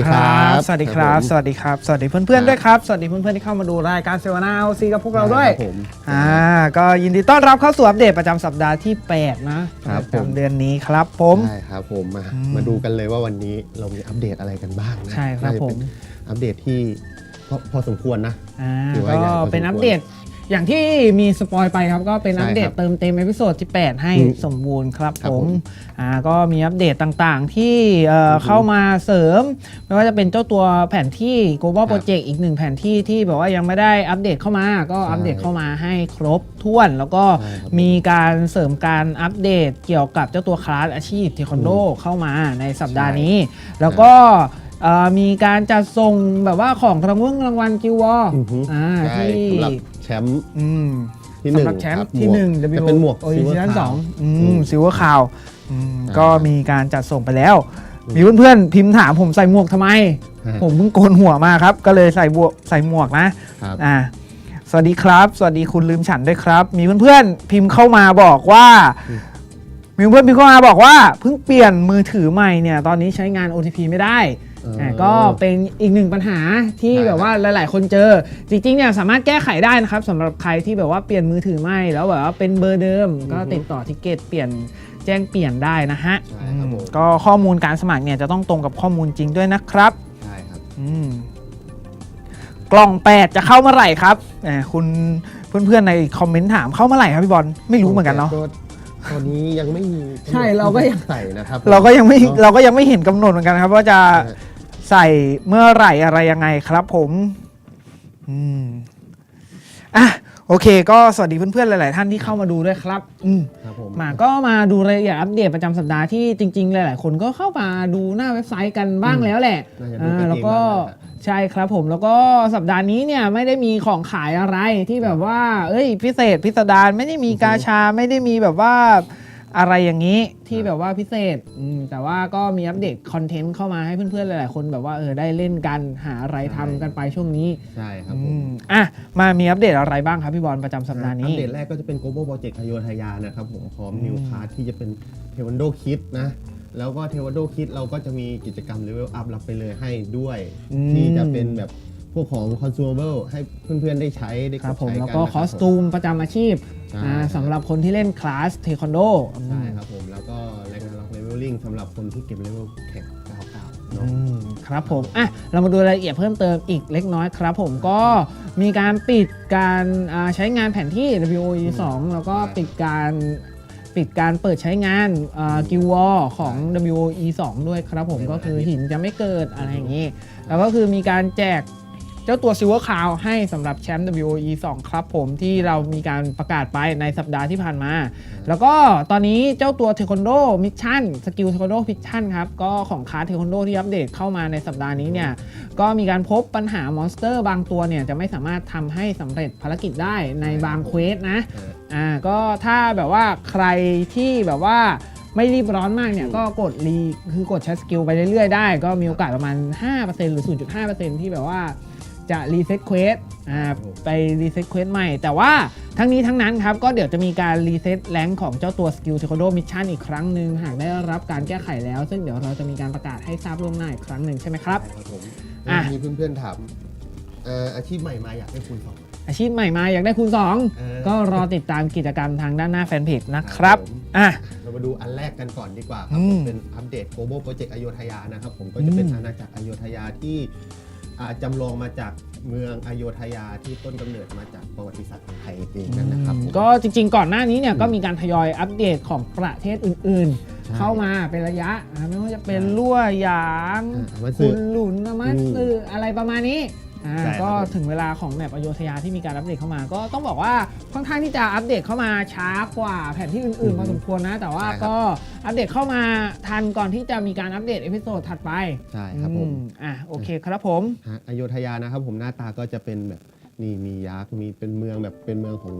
วัสดีครับ สวัสดีครับครับผมสวัสดีครับ สวัสดีเพื่อนๆด้วยครับ สวัสดีเพื่อนๆที่เข้ามาดูรายการเซวนาเอาซีกับพวกเราด้วยครับผมอ่าก็ยินดีต้อนรับเข้าสู่อัปเดตประจำสัปดาห์ที่ 8 นะครับประผมจำเดือนนี้ครับผมใช่ครับผมมาอืมมาดูกันเลยว่าวันนี้เรามีอัปเดตอะไรกันบ้างนะใช่ครับน่าจะผเป็มนอัปเดตที่พอพอสมควรนะอ่าถือว่าใหญ่ก็พอสมควรเป็นอัปเดต อย่างที่มีสปอยไปครับ ก็เป็นใช่อัปเดตครับเติมเต็มเอพิโซดที่ 8 ให้อืมสมบูรณ์ครับครับผผมมอ่าก็มีอัปเดตต่างๆ ที่เอ่อออฮึเข้ามาเสริม ไม่ว่าจะเป็นเจ้าตัวแผนที่ global ครับ project อีกหนึ่งแผนที่ที่แบบว่ายังไม่ได้อัปเดตเข้ามา ก็ใช่อัปเดตเข้ามาให้ครบถ้วน แล้วก็ใช่ครับมีการเสริมการอัปเดตเกี่ยวกับเจ้าตัวคลาสอาชีพเทควันโดอืมเข้ามาในสัปดาห์ใช่นี้ แล้วก็เอ่อมีการจัดส่งแบบว่าของรางวัลรางวัลกิววออือฮึอ่าใช่ที่สำหรับแช มป์อืมที่หนึ่งสำหรับแชมครัป์บที่หมวกหนึ่งจะ W เป็นหมวก โอริจินัล Silver สอง Crown อือืมมซิลเวอร์คาวอืมอ่าก็มีการจัดส่งไปแล้ว มีเพื่อนๆพิมพ์ถามผมใส่หมวกทำไม ฮะ ผมเพิ่งโกนหัวมาครับ ก็เลยใส่บวกใส่หมวกนะครับ อ่าสวัสดีครับ สวัสดีคุณลืมฉันด้วยครับ มีเพื่อนๆพิมพ์เข้ามาบอกว่าอืมมีเพื่อนพิมพ์เข้ามาบอกว่าเพิ่งเปลี่ยนมือถือใหม่เนี่ยตอนนี้ใช้งาน OTP ไม่ได้เอออ่าก็เป็นอีกหนึ่งปัญหาที่ใช่แบบว่าหลาย ๆ คนเจอ จริง ๆ เนี่ยสามารถแก้ไขได้นะครับสำหรับใครที่แบบว่าเปลี่ยนมือถือใหม่แล้วแบบว่าเป็นเบอร์เดิม ก็ติดต่อทิเกตเปลี่ยนแจ้งเปลี่ยนได้นะฮะใช่ครับผมอืมก็ข้อมูลการสมัครเนี่ยจะต้องตรงกับข้อมูลจริงด้วยนะครับใช่ครับ อืมกล่อง 8 จะเข้าเมื่อไหร่ครับแหมคุณเพื่อน ๆ ในคอมเมนต์ถามเข้าเมื่อไหร่ครับพี่บอลไม่รู้เหมือนกันเนาะ ตอนนี้ยังไม่มีใช่เราก็ยัง ใส่นะครับเราก็ยังไม่เนอะเราก็ยังไม่เห็นกำหนดเหมือนกันครับ ว่าจะใช่ ใส่เมื่อไหร่อะไรยังไงครับผมอืมอะโอเค ก็สวัสดีเพื่อนๆหลาย ๆ ท่านที่เข้ามาดูด้วยครับอืมครับผมมาก็มาดูรายละเอียดอัปเดตประจำสัปดาห์ที่จริง ๆ หลาย ๆ คนก็เข้ามาดูหน้าเว็บไซต์กันบ้างแล้วแหละน่าจะดูอ่ากันแล้วเองก็บ้างนะครับ ใช่ครับผมแล้วก็สัปดาห์นี้เนี่ยไม่ได้มีของขายอะไรที่แบบว่า เอ้ย พิเศษพิสดารไม่ได้มีกาชาไม่ได้มีแบบว่า อะไรอย่างนี้ที่แบบว่าพิเศษอืมแต่ว่าก็มีอัปเดตคอนเทนต์เข้ามาให้เพื่อนๆ หลายๆ คนแบบว่าเออได้เล่นกันหาอะไรทำกันไปช่วงนี้ใช่ครับผอืมมอะมามีอัปเดตอะไรบ้างครับพี่บอลประจำสัปดาห์อันี้ปเดตแรกก็จะเป็น global project อโยธยานะครับผมพร้อมอืม new card ที่จะเป็นเทวันโดคิดนะ แล้วก็เทวันโดคิดเราก็จะมีกิจกรรม level up รับไปเลยให้ด้วยที่จะเป็นแบบ พวกของ consumable ให้เพื่อนๆได้ใช้ได้ครับผมใช้แล้วนก็นะคอสตูมประจำอาชีพใช่อ่าครับสำหรับคนที่เล่นคลาสเทควันโดใช่ครับผมแล้วก็แรงงานล็อก leveling สำหรับคนที่เก็บ level แข็ง99เนาะ อืมครับผมอะเรามาดูรายละเอียดเพิ่มเติมอีกเล็กน้อยครับผมก็มีการปิดการอ่าใช้งานแผนที่ WOE 2 แล้วก็ใช่ ปิดการปิดการเปิดใช้งานกิววอของ WOE 2 ด้วยครับผมในวันก็คืออาทิตย์หินจะไม่เกิดอะไรอย่างนี้ แล้วก็คือมีการแจก เจ้าตัว Silver Crown ให้สำหรับแชมป์ WOE 2 ครับผมที่เรามีการประกาศไปในสัปดาห์ที่ผ่านมา แล้วก็ตอนนี้เจ้าตัวเทควันโดมิชชั่นสกิลเทควันโดมิชชั่นครับ ก็ของคาร์เทควันโดที่อัปเดตเข้ามาในสัปดาห์นี้เนี่ยก็มีการพบปัญหามอนสเตอร์บางตัวเนี่ยจะไม่สามารถทำให้สำเร็จภารกิจได้ในบางเควสนะเอออ่าก็ถ้าแบบว่าใครที่แบบว่าไม่รีบร้อนมากเนี่ยก็กดรีคือกดใช้สกิลไปเรื่อยๆได้ ก็มีโอกาสประมาณ 5%หรือ 0.5%ที่แบบว่า จะรีเซ็ตเควสอ่าไปรีเซ็ตเควสใหม่ แต่ว่าทั้งนี้ทั้งนั้นครับ ก็เดี๋ยวจะมีการรีเซ็ตแรงของเจ้าตัวสกิลเทคโดมิชชั่นอีกครั้งหนึ่งหากได้รับการแก้ไขแล้ว ซึ่งเดี๋ยวเราจะมีการประกาศให้ทราบล่วงหน้าอีกครั้งหนึ่งใช่ไหมครับใช่ครับผมอะ มีเพื่อนๆถามเอ่ออาชีพใหม่มาอยากให้คุณสองไหมอาชีพใหม่มาอยากได้คูณเออ 2 ก็รอติดตามกิจกรรมทางด้านหน้าแฟนเพจนะครับครับผมอะ เรามาดูอันแรกกันก่อนดีกว่าครับอืผมมเป็นอัปเดต global project อโยธยานะครับผมก็จะเป็นอืมอาณาจักรอโยธยาที่ อ่าจำลองมาจากเมืองอโยธยาที่ต้นกำเนิดมาจากประวัติศาสตร์ของไทยเองนั่นนะครับผม ก็จริงๆ ก่อนหน้านี้เนี่ยก็มีการทยอยอัปเดตของประเทศอื่นใช่ๆเข้ามาเป็นระยะอะไม่ว่าจะเป็นลั่วหยางอ่ามาคุซื้อณหลุนนามัสซืออะไรประมาณนี้ อ่าใช่ครับก็ผม ถึงเวลาของแมปอโยธยาที่มีการอัปเดตเข้ามา ก็ต้องบอกว่าค่อนข้างที่จะอัปเดตเข้ามาช้ากว่าแผนที่อื่นๆพอสมควรนะ แต่ว่าก็อัปเดตเข้ามาทันก่อนที่จะมีการอัปเดตเอพิโซดถัดไปใช่ครับผม อือะโอเคครับผมฮะอโยธยานะครับผมหน้าตาก็จะเป็นแบบนี่มียักษ์มีเป็นเมืองแบบเป็นเมืองของ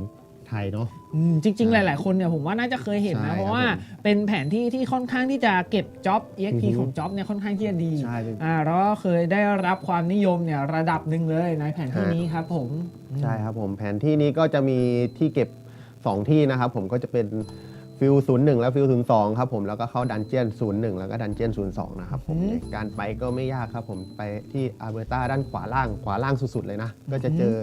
ไทยเนาะ อืมจริง ๆหใช่ลาย ๆ คนเนี่ยผมว่าน่าจะเคยเห็นใช่นะ เพราะครับว่าผมเป็นแผนที่ที่ค่อนข้างที่จะเก็บจ็อบ EXP อือฮึของจ็อบเนี่ยค่อนข้างที่จะดีใช่เป็นอ่าแล้วก็เคยได้รับความนิยมเนี่ยระดับหนึ่งเลยในแผนที่ฮะ นี้ครับผม ใช่ครับผมแผนที่นี้ก็จะมีที่เก็บ 2 ที่นะครับผมก็จะเป็น ฟิลศูนย์หนึ่งและฟิลศูนย์สองครับผมแล้วก็เข้าดันเจียนศูนย์หนึ่งแล้วก็ดันเจียนศูนย์สองนะครับผมอืมการไปก็ไม่ยากครับผมไปที่อาเบอร์ตาด้านขวาล่างขวาล่างสุดๆเลยนะ ก็จะเจอ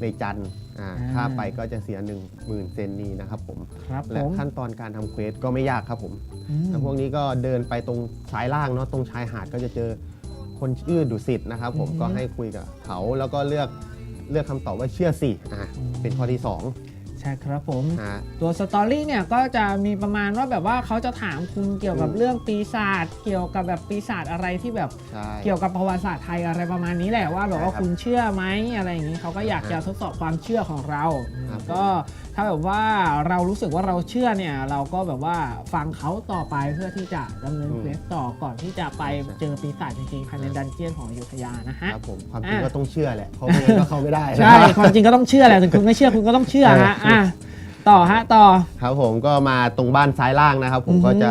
ในจันทร์อ่าอ่าค่าไปก็จะเสีย1 0,000เซนนี้นะครับผมครับผและมขั้นตอนการทำเควสก็ไม่ยากครับผมอืม แล้วพวกนี้ก็เดินไปตรงซ้ายล่างเนาะตรงชายหาดก็จะเจอคนชื่อดุสิตนะครับผมอือฮึก็ให้คุยกับเขาแล้วก็เลือกเลือกคำตอบว่าเชื่อสิอะอืมเป็นข้อที่2องใช่ครับผมอะตัวสตอรี่เนี่ยก็จะมีประมาณว่าแบบว่าเขาจะถามคุณเกี่ยวกับอืม เรื่องปีศาจเกี่ยวกับแบบปีศาจอะไรที่แบบ ใช่ เกี่ยวกับประวัติศาสตร์ไทยอะไรประมาณนี้แหละว่าแบบว่าใช่ครับคุณเชื่อไหมอะไรอย่างนี้เขาก็อยากจะทดสอบความเชื่อของเรา ครับก็ ถ้าแบบว่าเรารู้สึกว่าเราเชื่อเนี่ย เราก็แบบว่าฟังเขาต่อไปเพื่อที่จะดำเนินอืมเควสต่อก่อนที่จะไปใช่เจอปีศาจจริงๆภายในดันเจียนของอยุธยานะฮะ ครับผมความจริงอะก็ต้องเชื่อแหละเพราะไม่งั้นก็เข้าไม่ได้ใช่ความจริงก็ต้องเชื่อแหละถึงคุณไม่เชื่อคุณก็ต้องเชื่อฮะเอออ่อะต่อฮะต่อ ครับผมก็มาตรงบ้านซ้ายล่างนะครับ ผมอือฮึก็จะ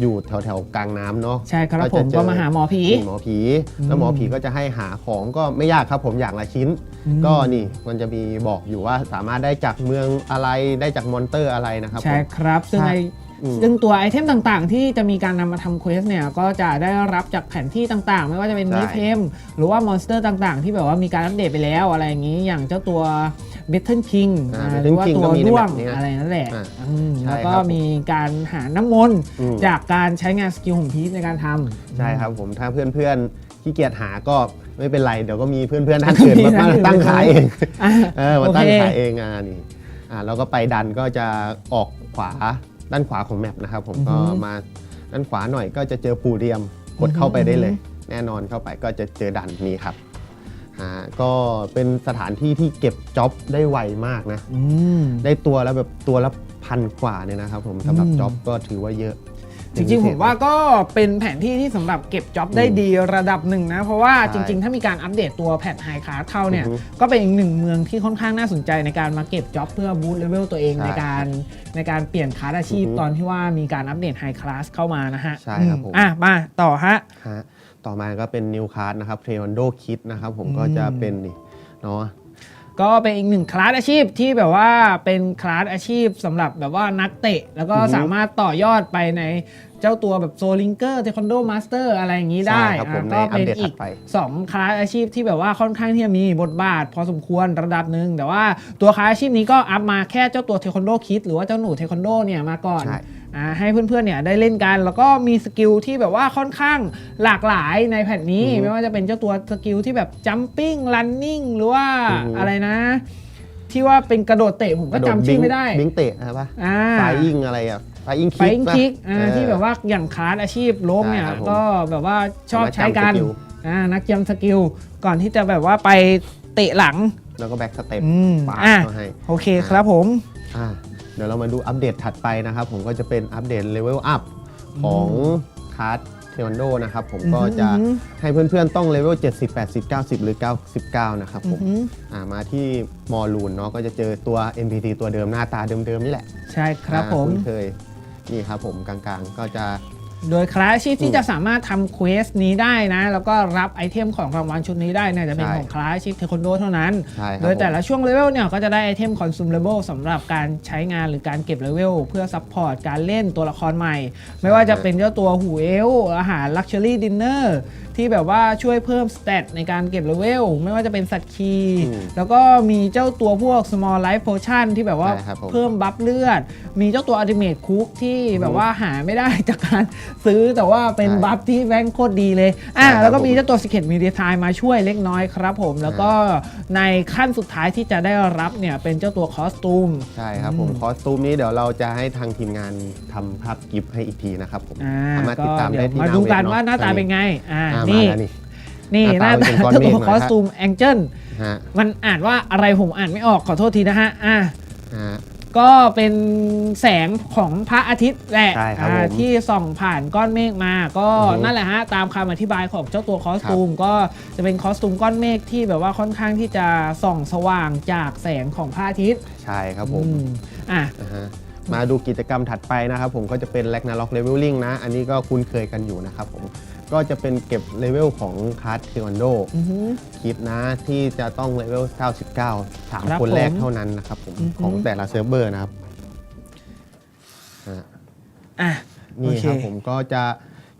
อยู่แถวแถวๆกลางน้ำเนาะใช่ครับก็จะผมเจอก็มาหาหมอผีหมอผีอืมแล้วหมอผีก็จะให้หาของก็ไม่ยากครับผมอย่างละชิ้นอืมก็นี่มันจะมีบอกอยู่ว่าสามารถได้จากเมืองอะไรได้จากมอนเตอร์อะไรนะครับผใช่มครับซึ่งใช่ไออืม ซึ่งตัวไอเทมต่างๆ ที่จะมีการนำมาทำเควสเนี่ยก็จะได้รับจากแผนที่ต่างๆ ไม่ว่าจะเป็นใช่มิเทมหรือว่ามอนสเตอร์ต่างๆ ที่แบบว่ามีการอัปเดตไปแล้วอะไรอย่างนี้อย่างเจ้าตัวเบทเทิลคิงอ่าห Battle รือว่า King ตัวก็มีในร่วงแบบนี้นะอะไรนั่นแหละอ่าอืมใช่แล้วก็ครับผมมีการหาน้ำมนต์อืมจากการใช้งานสกิลของพีชในการทำใช่ครับผมถ้าเพื่อนๆขี้เกียจหาก็ไม่เป็นไร เดี๋ยวก็มีเพื่อนๆท่านอื่นมีมาท่านอื่นตั้งขายเองอะเออมาตั้งโอเคขายเองอะนี่อ่าแล้วก็ไปดันก็จะออกขวา ด้านขวาของแมปนะครับผมก็มาด้านขวาหน่อยก็จะเจอปูเรียมกดเข้าไปได้เลย แน่นอนเข้าไปก็จะเจอดันนี้ครับอ่าก็เป็นสถานที่ที่เก็บจ็อบได้ไวมากนะอืมได้ตัวแล้วแบบตัวละพันกว่าเนี่ยนะครับผมสำหรับอืมจ็อบก็ถือว่าเยอะ จริงๆ ผมว่าก็เป็นแผนที่ที่สำหรับเก็บจ็อบได้ดีระดับหนึ่งนะ เพราะว่าใช่จริง ๆ ถ้ามีการอัปเดตตัวแพทไฮคาร์เข้าเนี่ยอือฮึก็เป็นอีกหนึ่งเมืองที่ค่อนข้างน่าสนใจในการมาเก็บจ็อบเพื่อบูตเลเวลตัวเองใช่ในการในการเปลี่ยนคลาสอาชีพอือฮึตอนที่ว่ามีการอัปเดตไฮคลาสเข้ามานะฮะใช่ครับผมอือะมาต่อฮะฮะต่อมาก็เป็นนิวคาร์ดนะครับเทรอนโดคิดนะครับผมอืมก็จะเป็นนี่เนาะ ก็เป็นอีกหนึ่งคลาสอาชีพที่แบบว่าเป็นคลาสอาชีพสำหรับแบบว่านักเตะ แล้วก็อือฮึ สามารถต่อยอดไปในเจ้าตัวแบบโซลิงเกอร์เทควันโดมาสเตอร์อะไรอย่างนี้ได้ใช่ครับผมอะก็ในอัปเป็นเดตอีถัก ดไป สองคลาสอาชีพที่แบบว่าค่อนข้างที่จะมีบทบาท พอสมควรระดับหนึ่งแต่ว่าตัวคลาสอาชีพนี้ก็อัพมาแค่เจ้าตัวเทควันโดคิดหรือว่าเจ้าหนูเทควันโดเนี่ยมาก่อน ใช่อ่า ให้เพื่อนๆเนี่ยได้เล่นกัน แล้วก็มีสกิลที่แบบว่าค่อนข้างหลากหลายในแผ่นนี้อือฮึไม่ว่าจะเป็นเจ้าตัวสกิลที่แบบจัมปิ้งลันนิ่งหรือว่าอือฮึอะไรนะ ที่ว่าเป็นกระโดดเตะผมก็จำชื่อไม่ได้บิงเตะใช่ปะอ่าไฟยิงอะไรอะไฟยิงไฟคิกคิกอ่าที่แบบว่าอย่างคลาสอาชีพล้มเนี่ยใช่ครับผมก็แบบว่าชอบใช้กันเอามาจำสกิลอ่านักจำสกิลก่อนที่จะแบบว่าไปเตะหลังแล้วก็แบ็กสเต็ปอืมปาดอะมาให้โอเคครับผมอะ เดี๋ยวเรามาดูอัปเดตถัดไปนะครับ ผมก็จะเป็นอัปเดตเลเวลอัพของคาร์ดเทวันโดนะครับ ผมก็จะอือหือให้เพื่อนๆต้องเลเวล70 80 90 หรือ 99 นะครับอืผอมหืออ่ามาที่มอลูนเนาะก็จะเจอตัว NPC ตัวเดิมหน้าตาเดิมๆนี่แหละ ใช่ครับอ่าผมคุ้นเคยนี่ครับผมกลางๆก็จะ โดยคลาสอาชีพอืที่มจะสามารถทำเควสนี้ได้นะ แล้วก็รับไอเทมของรางวัลชุดนี้ได้เนี่ยจะเป็นใช่ของคลาสอาชีพเทควันโดเท่านั้น ใช่ครับ โดยแต่ผมละช่วงเลเวลเนี่ยก็จะได้ไอเทม consumable สำหรับการใช้งานหรือการเก็บเลเวลเพื่อซัพพอร์ตการเล่นตัวละครใหม่ ไม่ว่าจะเป็นเจ้าตัวหูเอลอาหาร Luxury Dinner ที่แบบว่าช่วยเพิ่มสเตตในการเก็บเลเวลไม่ว่าจะเป็นสัตว์คีย์อืมแล้วก็มีเจ้าตัวพวก small life potion ที่แบบว่าใช่ครับผม เพิ่มบัฟเลือด มีเจ้าตัว ultimate cook ที่แบบว่าหาไม่ได้จากการซื้อแต่ว่าเป็นใช่บัฟที่แม่งโคตรดีเลยอะใช่ครับแล้วก็มีผม เจ้าตัว Secret m e d i a Time มาช่วยเล็กน้อยครับผม แล้วก็ในขั้นสุดท้ายที่จะได้รับเนี่ยเป็นเจ้าตัวคอสตูม ใช่ครับผมอืมคอสตูมนี้เดี๋ยวเราจะให้ทางทีมงานทำภาพกิฟต์ให้อีกทีนะครับผมอ่าสามารถก็ติดตามเดี๋ได้ยวที่มาหดูเว็บกันว่าหน้าตาอะเป็นไง อ่า อ่ามานี่ แล้วนี่ นี่หหน้าน้าตาตาเป็นก้อนเจ้าเมฆตัวหน่อยคอสตูมแองเจิลฮะมันอ่านว่าอะไรผมอ่านไม่ออกขอโทษทีนะฮะ อะฮะ ก็เป็นแสงของพระอาทิตย์แหละใช่ครับอ่าผมที่ส่องผ่านก้อนเมฆมา ก็อือฮึนั่นแหละฮะตามคำอธิบายของเจ้าตัวคอสตูมก็จะเป็นคอสตูมก้อนเมฆที่แบบว่าค่อนข้างที่จะส่องสว่างจากแสงของพระอาทิตย์ใช่ครับผมอืมอะนะฮะมาดูกิจกรรมถัดไปนะครับผมก็จะเป็น r a g n a r o k Leveling นะ อันนี้ก็คุ้นเคยกันอยู่นะครับผม ก็จะเป็นเก็บเลเวลของคาร์ดเทควันโดอือหือคิดนะที่จะต้องเลเวล 99 ครับ3 คนแรกผมเท่านั้นนะครับผมอือฮึ ของแต่ละเซิร์ฟเวอร์นะครับฮะอะนี่โอเค ครับผมก็จะ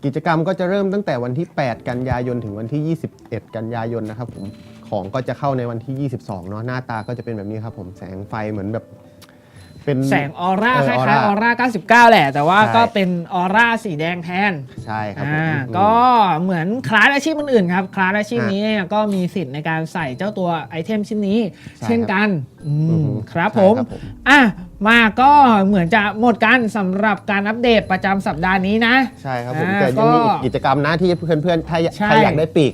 กิจกรรมก็จะเริ่มตั้งแต่วันที่ 8 กันยายนถึงวันที่ 21 กันยายนนะครับผมของก็จะเข้าในวันที่ 22เนาะหน้าตาก็จะเป็นแบบนี้ครับผมแสงไฟเหมือนแบบ เป็น แสงออร่าเออคล้ายออๆร่าออร่า 99 แหละ แต่ว่าใช่ ก็เป็นออร่าสีแดงแทนใช่ครับผมอ่าอืม ก็เหมือนคลาสอาชีพอื่นๆครับ คลาสอาชีพฮะนี้เนี่ยก็มีสิทธิ์ในการใส่เจ้าตัวไอเทมชิ้นนี้ ใช่เช่นกันอือืมอฮึครับใช่ผมครับผม อะ มาก็เหมือนจะหมดกันสำหรับการอัปเดตประจำสัปดาห์นี้นะ ใช่ครับผมอ่าแต่ยังมีก็อีกกิจกรรมนะที่เพื่อนๆถ้าอยากใช่ ใครอยากได้ปีก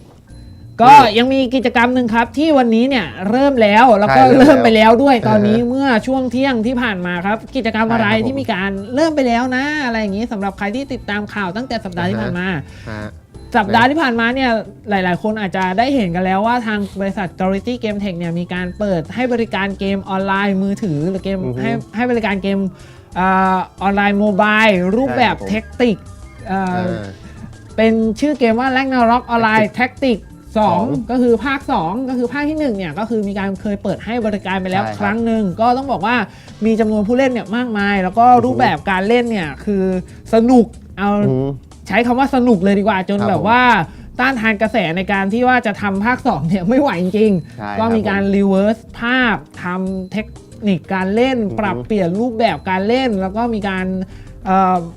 ก็ยังมีกิจกรรมหนึ่งครับ ที่วันนี้เนี่ยเริ่มแล้วแล้วก็ใช่เริ่เริ่มมแล้วไปแล้วด้วยตอนนี้เออเมื่อช่วงเที่ยงที่ผ่านมาครับ กิจกรรมอะไรใช่ครับผม ที่มีการเริ่มไปแล้วนะ อะไรอย่างนี้สำหรับใครที่ติดตามข่าวตั้งแต่สัปดาห์ที่อ่าฮะผ่านมา ฮะ สัปดาห์ที่ผ่านมาเนี่ยหลาย ๆ คนอาจจะได้เห็นกันแล้วว่าทางบริษัท Quality Game Tech เนี่ยมีการเปิดให้บริการเกมออนไลน์มือถือหรือเกมอือฮึให้ให้บริการเกมอาออนไลน์โมบายรูปแบบใช่ครับผม เทคติกเอ่ออ่า เป็นชื่อเกมว่า Ragnarok Online Tactic สอง2ก็คือภาค 2 ก็คือภาคที่1เนี่ยก็คือมีการเคยเปิดให้บริการไปแล้วใช่ครับครั้งหนึ่งก็ต้องบอกว่ามีจำนวนผู้เล่นเนี่ยมากมาย แล้วก็รูปแบบการเล่นเนี่ยคือสนุกเอาอืม ใช้คำว่าสนุกเลยดีกว่า จนครับแบบผมว่าต้านทานกระแสในการที่ว่าจะทำภาค2เนี่ยไม่ไหวจริงใช่ๆก็มีการครับผมรีเวิร์สภาพทำเทคนิคการเล่นอือฮึปรับเปลี่ยนรูปแบบการเล่น แล้วก็มีการเอ่อ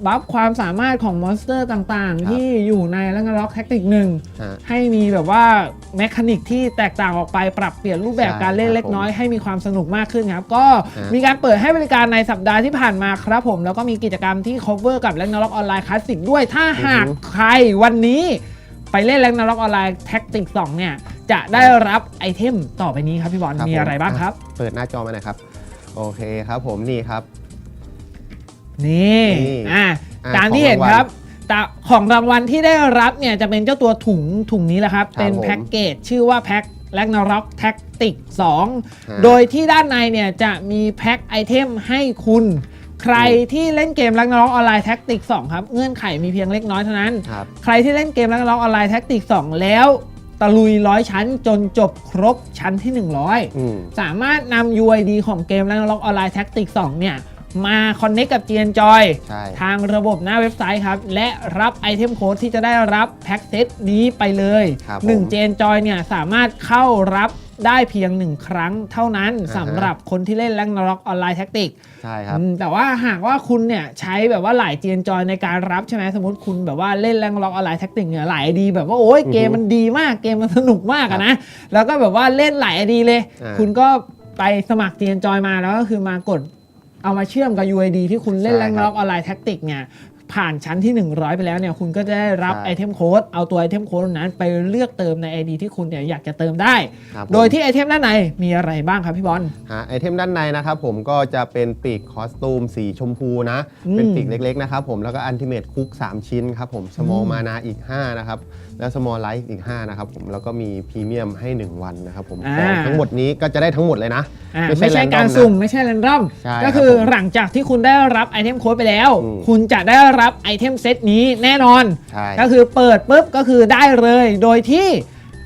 บัฟความสามารถของมอนสเตอร์ต่างๆ ที่อยู่ใน r a g n a r o k Tactic 1ฮะให้มีแบบว่าแมคานิกที่แตกต่างออกไปปรับเปลี่ยนรูปแบบใช่การเล่นครับเล็กน้อยผมให้มีความสนุกมากขึ้นครับ ก็ฮะมีการเปิดให้บริการในสัปดาห์ที่ผ่านมาครับผม แล้วก็มีกิจกรรมที่ cover กับ r a g n a r o k Online Classic ด้วยถ้าหากใครวันนี้ไปเล่น r a g n a r o k Online Tactic 2เนี่ย จะได้รับไอเทมต่อไปนี้ครับพี่บอลครับมีผมอะไรบ้างครับ เปิดหน้าจอมาหน่อยครับ โอเคครับผมนี่ครับ นี่นี่อะอะตามที่เห็นของรางวัลครับแต่ของรางวัลที่ได้รับเนี่ยจะเป็นเจ้าตัวถุงถุงนี้แหละครับครับเป็นผมแพ็กเกจชื่อว่าแพ็ค Ragnarok Tactic ฮะ2 โดยที่ด้านในเนี่ยจะมีแพ็คไอเทมให้คุณ ใครที่เล่นเกม Ragnarok Online Tactic 2ครับ เงื่อนไขมีเพียงเล็กน้อยเท่านั้น ครับ ใครที่เล่นเกม Ragnarok Online Tactic 2แล้ว ตะลุยร้อยชั้นจนจบครบชั้นที่ 100 อืม สามารถนำ UID ของเกม Ragnarok Online Tactic 2เนี่ย มาคอนเน c กกับ GNJoy ใช่ ทางระบบหน้าเว็บไซต์ครับ และรับไอเทมโค้ดที่จะได้รับแพ็กเซตนี้ไปเลยครับผม 1 GNJoy เนี่ยสามารถเข้ารับได้เพียง1ครั้งเท่านั้นอ่าฮะสำหรับคนที่เล่น Ragnarok Online Tactic ใช่ครับ อืมแต่ว่าหากว่าคุณเนี่ยใช้แบบว่าหลาย GNJoy ในการรับใช่ไหมสมมติคุณแบบว่าเล่น Ragnarok Online Tactic เนี่ยหลายดีแบบว่าโอ้ยเกมมันดีมากเกมมันสนุกมากอะนะแล้วก็แบบว่าเล่นหลายดีเลย อ่าคุณก็ไปสมัคร g n Joy มาแล้วก็คือมากด เอามาเชื่อมกับ UID ที่คุณเล่นใช่แรครับงล็อกออนไลน์แท็กติกเนี่ย ผ่านชั้นที่ 100 ไปแล้วเนี่ยคุณก็จะได้รับใช่ไอเทมโค้ดเอาตัวไอเทมโค้ดนั้นไปเลือกเติมใน ID ที่คุณเนี่ยอยากจะเติมได้ ครับผม โดยที่ไอเทมด้านในมีอะไรบ้างครับพี่บอล ฮะไอเทมด้านในนะครับผมก็จะเป็นปีกคอสตูมสีชมพูนะ อืมเป็นปีกเล็กๆนะครับผมแล้วก็อันติเมตคุก 3 ชิ้นครับผมสมอลอืม มานาอีก 5 นะครับ แล้วสมอลไลฟ์อีก 5 นะครับผมแล้วก็มีพรีเมียมให้ 1 วันนะครับผมของทั้งหมดนี้ก็จะได้ทั้งหมดเลยนะ อ่าไม่ใช่ไม่ใช่ random การนะสุ่มไม่ใช่แรนดอมใช่ก็คือครับผมหลังจากที่คุณได้รับไอเทมโค้ดไปแล้ว อืม คุณจะได้รับไอเทมเซตนี้แน่นอน ใช่ ก็คือเปิดปุ๊บก็คือได้เลยโดยที่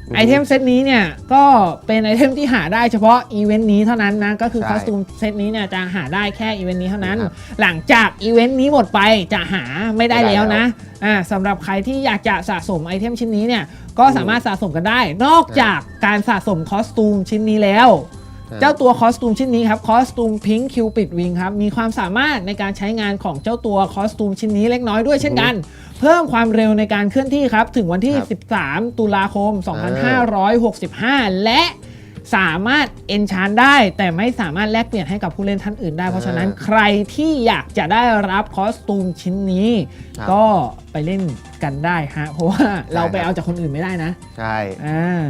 อืมไอเทมเซตนี้เนี่ยก็เป็นไอเทมที่หาได้เฉพาะอีเวนต์นี้เท่านั้นนะก็คือใช่คอสตูมเซตนี้เนี่ยจะหาได้แค่อีเวนต์นี้เท่านั้น ครับหลังจากอีเวนต์นี้หมดไปจะหาไม่ได้ไม่ได้แล้วนะแล้อ่าสำหรับใครที่อยากจะสะสมไอเทมชิ้นนี้เนี่ยก็สามารถสะสมกันได้ นอกจากการสะสมคอสตูมชิ้นนี้แล้ว เจ้าตัวคอสตูมชิ้นนี้ครับคอสตูมพิงค์คิวปิดวิงครับมีความสามารถในการใช้งานของเจ้าตัวคอสตูมชิ้นนี้เล็กน้อยด้วยเช่นกัน เพิ่มความเร็วในการเคลื่อนที่ครับถึงวันที่ครับ13 ตุลาคม 2565 และสามารถเอนชานได้ แต่ไม่สามารถแลกเปลี่ยนให้กับผู้เล่นท่านอื่นได้ เพราะฉะนั้นใครที่อยากจะได้รับคอสตูมชิ้นนี้ ครับก็ไปเล่นกันได้ฮะเพราะว่าเราไปใช่ครับเอาจากคนอื่นไม่ได้นะ ใช่ อ่า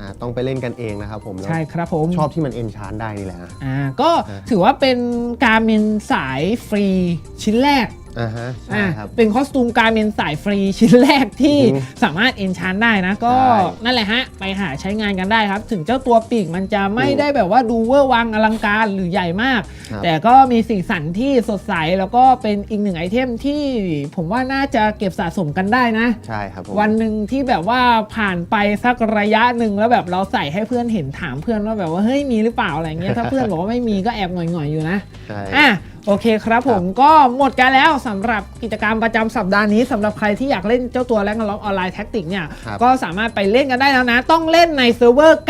อ่าต้องไปเล่นกันเองนะครับผมแล้วใช่ครับผม ชอบที่มันเอนชานได้นี่แหละนะอ่าก็อ่าถือว่าเป็นการเมนสายฟรีชิ้นแรก อ่าฮะใช่อ่าครับ เป็นคอสตูมการเมนสายฟรีชิ้นแรกที่อือฮึสามารถเอนชานได้นะ ก็ใช่นั่นแหละฮะ ไปหาใช้งานกันได้ครับ ถึงเจ้าตัวปีกมันจะไม่อืมได้แบบว่าดูเวอร์วังอลังการหรือใหญ่มาก ครับ แต่ก็มีสีสันที่สดใส แล้วก็เป็นอีกหนึ่งไอเทมที่ผมว่าน่าจะเก็บสะสมกันได้นะ ใช่ครับผม วันหนึ่งที่แบบว่าผ่านไปสักระยะหนึ่งแล้วแบบเราใส่ให้เพื่อนเห็นถามเพื่อนว่าแบบว่าเฮ้ยมีหรือเปล่าอะไรเงี้ยถ้าเพื่อนบอกว่าไม่มีก็แอบหน่อยๆอยู่นะ ใช่ อะ โอเคครับผมก็หมดกันแล้วสำหรับกิจกรรมประจำสัปดาห์นี้สำหรับใครที่อยากเล่นเจ้าตัวแรงล็อกออนไลน์แท็กติกเนี่ยครับก็สามารถไปเล่นกันได้แล้วนะ ต้องเล่นในเซิร์ฟเวอร์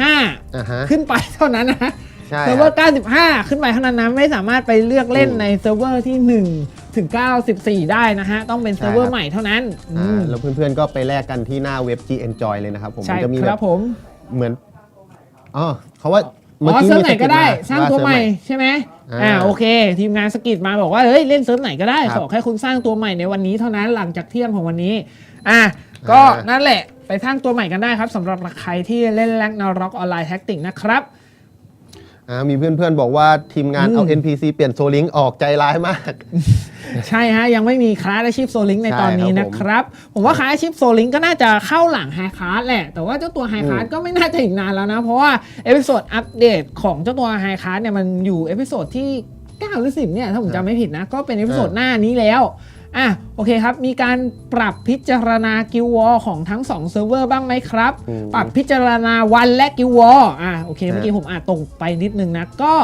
95อ่าฮะขึ้นไปเท่านั้นนะใช่เซิร์ฟคเวอรับร์ 95 ขึ้นไปเท่านั้นนะไม่สามารถไปเลือกเล่นอืมในเซิร์ฟเวอร์ที่ 1 ถึง 94 ได้นะฮะ ต้องเป็นเซิร์ฟเวอร์ใช่ครับใหม่เท่านั้นอือ่ามแล้วเพื่อนๆก็ไปแลกกันที่หน้าเว็บ G Enjoy เลยนะครับผมใช่มันจะมีคแบรับบผมเหมือนอ๋อเขาว่าอ๋อเซิร์ฟไหนก็ได้สสร้างกิปตัวใหม่าใช่ไหม อ่าอ่าโอเค ทีมงานสกิดมาบอกว่าเฮ้ยเล่นเซิร์ฟไหนก็ได้ ครับขอแค่คุณสร้างตัวใหม่ในวันนี้เท่านั้นหลังจากเที่ยงของวันนี้ อะก็อ่านั่ นั่นแหละไปสร้างตัวใหม่กันได้ครับสำหรับใครที่เล่นแร็กนาร็อกออนไลน์แท็กติกนะครับ อ่ามีเพื่อนๆบอกว่าทีมงานอืมเอา NPC เปลี่ยนโซลิงออกใจร้ายมาก ใช่ฮะ ยังไม่มีคลาสอาชีพโซลิงในตอนนี้ใช่ครับนะครับ ผมว่าคลาสอาชีพโซลิงก็น่าจะเข้าหลังไฮคลาสแหละ แต่ว่าเจ้าตัวไฮคลาสอืมก็ไม่น่าจะอีกนานแล้วนะ เพราะว่าเอพิโซดอัปเดตของเจ้าตัวไฮคลาสเนี่ยมันอยู่เอพิโซดที่9หรือ10เนี่ยถ้าผมจำไม่ผิดนะ ก็เป็นเอพิโซดหน้านี้แล้ว อะโอเคครับ มีการปรับพิจารณากิววอลของทั้ง2เซิร์ฟเวอร์บ้างไหมครับ อืม ปรับพิจารณาวันและกิววอลอะโอเค เมื่อกี้อะผมอ่านตรงไปนิดนึงนะ ก็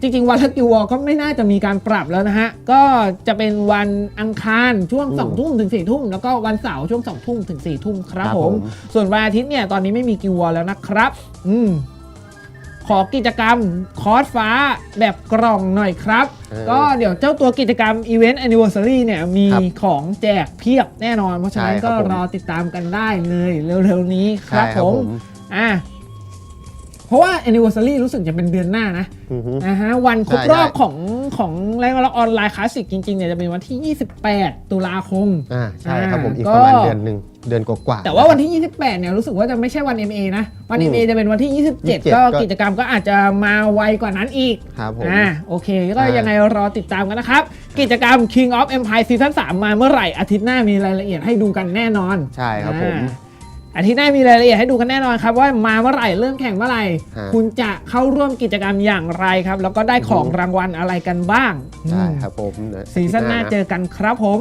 จริง ๆ วันและกิววอลก็ไม่น่าจะมีการปรับแล้วนะฮะ ก็จะเป็นวันอังคารช่วงอืมสองทุ่มถึงสี่ทุ่มแล้วก็วันเสาร์ช่วงสองทุ่มถึงสี่ทุ่มครับครับผผมมส่วนวันอาทิตย์เนี่ยตอนนี้ไม่มีกิววอลแล้วนะครับ อืม ขอกิจกรรมคอร์สฟ้าแบบกล่องหน่อยครับ เออก็เดี๋ยวเจ้าตัวกิจกรรม Event Anniversary เนี่ยมีครับของแจกเพียบแน่นอน เพราะฉะนั้นใช่ครัก็บผม รอติดตามกันได้เลยเร็วๆนี้ครับใช่ผม อะ เพราะว่า Anniversary รู้สึกจะเป็นเดือนหน้านะอือฮึ นะฮะวันครบใช่รอบใช่ของของแรงล็อกออนไลน์คลาสสิกจริงๆเนี่ยจะเป็นวันที่ 28 ตุลาคม อ่าใช่ครับผมอ่าอีกประมาณก็ เดือนหนึ่งเดือนกว่าๆ แต่ว่าวันที่ 28 เนี่ยรู้สึกว่าจะไม่ใช่วัน MA นะ วันอืม MA จะเป็นวันที่ 27 27ก็ก็กิจกรรมก็อาจจะมาไวกว่านั้นอีก ครับผม อ่าโอเค ก็อ่ายั ยังไงรอติดตามกันนะครับ กิจกรรม King of Empire ซีซั่น3มาเมื่อไหร่ อาทิตย์หน้ามีรายละเอียดให้ดูกันแน่นอนใช่ครับผม อ่า อาทิตย์หน้ามีรายละเอียดให้ดูกันแน่นอนครับ ว่ามาเมื่อไหร่เริ่มแข่งเมื่อไหร่ ฮะ คุณจะเข้าร่วมกิจกรรมอย่างไรครับ แล้วก็ได้ของรางวัลอะไรกันบ้างใช่อืมครับผมเดี๋ยว ซีซั่นหน้าเจอกันครับผม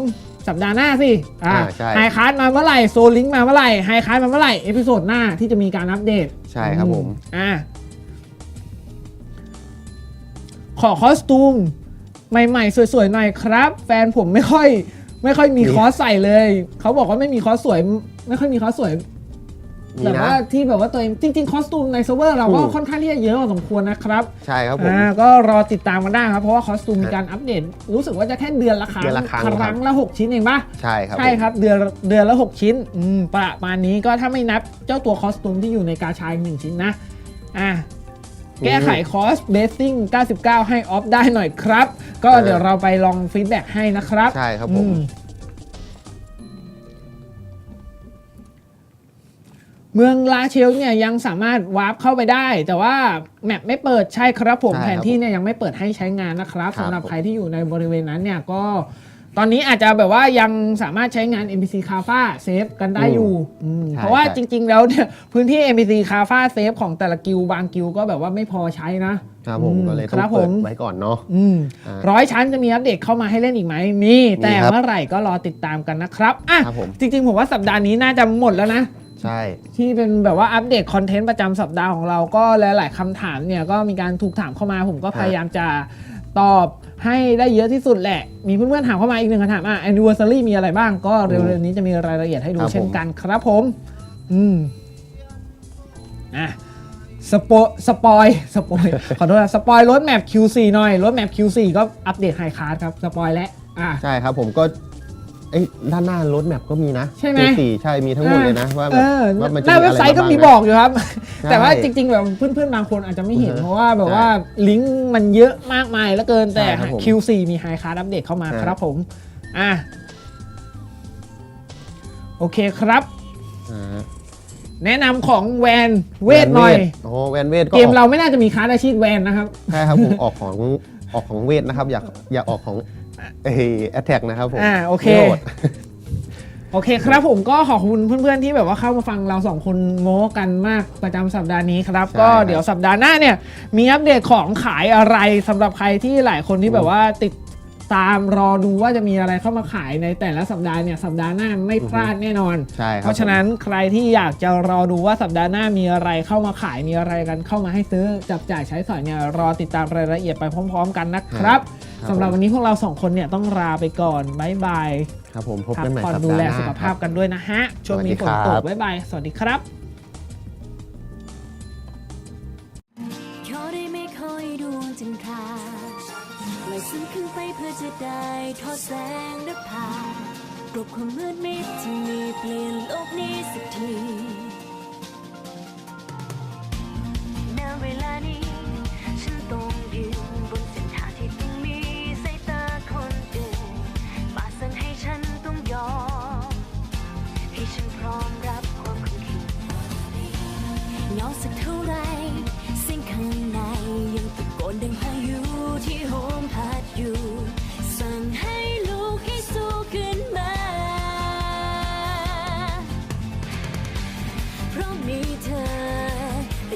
สัปดาห์หน้าสิอ่าอ่าใช่ ไฮคาร์ดมาเมื่อไหร่โซลิงมาเมื่อไหร่ไฮคาร์ดมาเมื่อไหร่เอพิโซดหน้าที่จะมีการอัปเดต ใช่ครับผม อ่าขอคอสตูม ใหม่ ๆ สวย ๆ หน่อยครับ แฟนผมไม่ค่อย ไม่ค่อยมีมี คอสใส่เลย เขาบอกว่าไม่มีคอสสวย ไม่ค่อยมีคอสสวย มีแบบนะ ว่าที่แบบว่าตัวเองจริงๆ คอสตูมในเซิร์ฟเวอร์เราก็อืม ค่อนข้างที่จะเยอะพอสมควรนะครับใช่ครับผม อ่าก็รอติดตามกันได้ครับ เพราะว่าคอสตูมมีการอัปเดต รู้สึกว่าจะแค่เดือนละครั้งเดือนละครั้งครับรั้งละ6ชิ้นเองปะ ใช่ครับใช่ครับเดือนเดือนละ 6 ชิ้นอืมประมาณนี้ก็ถ้าไม่นับเจ้าตัวคอสตูมที่อยู่ในกาชายหนึ่งชิ้นนะอะแก้ไขคอสเบสซิ่ง99 ให้ออฟได้หน่อยครับ ก็เดี๋ยวเราไปลองฟีดแบ็กให้นะครับใช่ครับผม อื เมืองลาเชลเนี่ยยังสามารถวาร์ปเข้าไปได้ แต่ว่าแมปไม่เปิดใช่ครับผมใช่ครับแผนที่เนี่ยยังไม่เปิดให้ใช้งานนะครับครับ สำหรับผมใครที่อยู่ในบริเวณนั้นเนี่ยก็ตอนนี้อาจจะแบบว่ายังสามารถใช้งาน NPC c a f a เซฟกันได้อยู่อืมใช่เพราะว่าใช่ จริง ๆ แล้วเนี่ยพื้นที่ NPC c a f a เซฟของแต่ละกิลด์บางกิลด์ก็แบบว่าไม่พอใช้นะ ครับผมอืก็เลยต้คองรับผเปิดมไว้ก่อนเนาะ อืมอ่าร้อยชั้นจะมีอัปเดตเข้ามาให้เล่นอีกไหมมี แต่มีครับเมื่อไหร่ก็รอติดตามกันนะครับอะครับผม จริง ๆ ผมว่าสัปดาห์นี้น่าจะหมดแล้วนะ ใช่ ที่เป็นแบบว่าอัปเดตคอนเทนต์ประจำสัปดาห์ของเราก็หลาย ๆคำถามเนี่ยก็มีการถูกถามเข้ามา ผมก็พยายามจะตอบให้ได้เยอะที่สุดแหละ มีเพื่อนๆถามเข้ามาอีกหนึ่งคำถามอะ anniversary มีอะไรบ้างก็เร็วๆนี้จะมีรายละเอียดให้ดูครับผม เช่นกันครับผม อืมอะสปอสปอยสปอย ขอโทษนะสปอยรถแมพ Q4 หน่อยรถแมพ Q4 ก็อัปเดตไฮคาร์ดครับ สปอยแล้วอะ ใช่ครับผมก็ เอ้ยด้านหน้ารถแมพก็มีนะใช่ไหมสี่ใช่มีทั้งหมดเลยนะว่าแบเอบอว่ามันหจะน้ามีเว็บอะไรไซต์ก็บ้างมีนะ บอกอยู่ครับ ใช่แต่ว่าจริง ๆ แบบเพื่อนๆบางคนอาจจะไม่เห็น อือฮะเพราะว่าแบบใช่ว่าลิงก์มันเยอะมากมายเหลือเกินแต่ ใช่ครับผม Q4 มีไฮคาร์ดอัปเดตเข้ามาใช่ครับผมอะโอเคครับ อ่าแนะนำของแวนเวทหน่อยโอ้แวนเวทก็เกมออกเราไม่น่าจะมีคาร์ดอาชีพแวนนะครับ ใช่ครับผมออกของออกของเวทนะครับ อยากอยากออกของ เอแอตแทกนะครับผมอ่าโอเค ไม่โหด โอเคครับผมก็ขอบคุณเพื่อนๆที่แบบว่าเข้ามาฟังเราสองคนโง้กันมากประจำสัปดาห์นี้ครับ ใช่ก็ครับเดี๋ยวสัปดาห์หน้าเนี่ยมีอัปเดตของขายอะไรสำหรับใครที่หลายคนที่แบบว่าติด ตามรอดูว่าจะมีอะไรเข้ามาขายในแต่ละสัปดาห์เนี่ยสัปดาห์หน้าไม่พลาดแน่นอน ใช่ครับเพราะฉะนั้นใครที่อยากจะรอดูว่าสัปดาห์หน้ามีอะไรเข้ามาขายมีอะไรกันเข้ามาให้ซื้อจับจ่ายใช้สอยเนี่ยรอติดตามรายละเอียดไปพร้อม ๆ กันนะครับสำหรับวันนี้พวกเราสองคนเนี่ยต้องลาไปก่อนบ๊ายบายครับผมพบพักันใหม่ผ่อนสัปดูดาห์แลหน้าสุขภาพครับกันด้วยนะฮะช่วงนี้ฝนตสวัสดีครับกบ๊ายบายสวัสดีครับ จะได้ทอดแสงนภากลบความมืดมิดที่มีเปลี่ยนโลกนี้สักที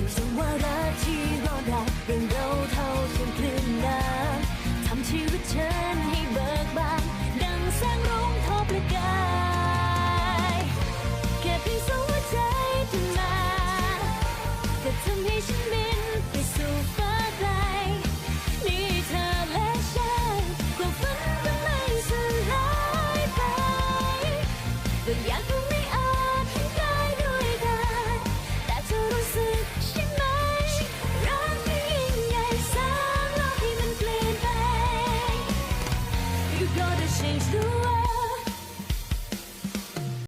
送我的。